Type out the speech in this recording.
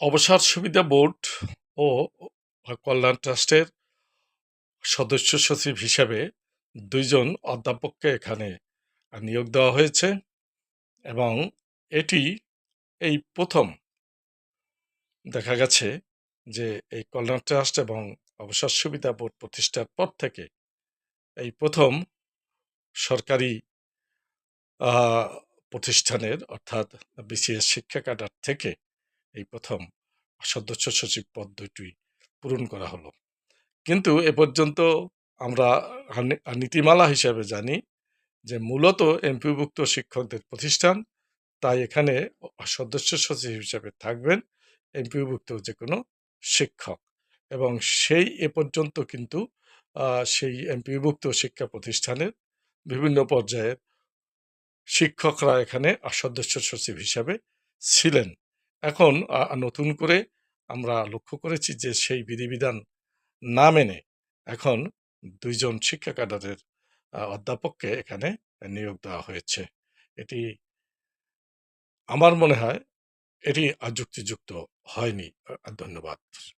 অবসর সুবিধা বোর্ড ও কল্যাণ ট্রাস্টের সদস্য সচিব হিসেবে দুইজন অধ্যাপককে এখানে নিয়োগ দেওয়া হয়েছে এবং এটি এই প্রথম দেখা গেছে যে এই কল্যাণ ট্রাস্ট এবং অবসর সুবিধা বোর্ড প্রতিষ্ঠার পর থেকে এই প্রথম সরকারি প্রতিষ্ঠানের অর্থাৎ বিসিএস শিক্ষা থেকে এই প্রথম সদস্য সচিব পদ দুটি পূরণ করা হলো। কিন্তু এ পর্যন্ত আমরা নীতিমালা হিসাবে জানি যে মূলত এমপিভুক্ত শিক্ষকদের প্রতিষ্ঠান, তাই এখানে সদস্য সচিব হিসাবে থাকবেন এমপিভুক্ত যে কোনো শিক্ষক। এবং সেই এ পর্যন্ত কিন্তু সেই এমপিভুক্ত শিক্ষা প্রতিষ্ঠানের বিভিন্ন পর্যায়ের শিক্ষকরা এখানে সদস্য সচিব হিসাবে ছিলেন। এখন নতুন করে আমরা লক্ষ্য করেছি যে সেই বিধিবিধান না মেনে এখন দুইজন শিক্ষা ক্যাডারের অধ্যাপককে এখানে নিয়োগ দেওয়া হয়েছে। এটি আমার মনে হয় এটি যুক্তিযুক্ত হয়নি। ধন্যবাদ।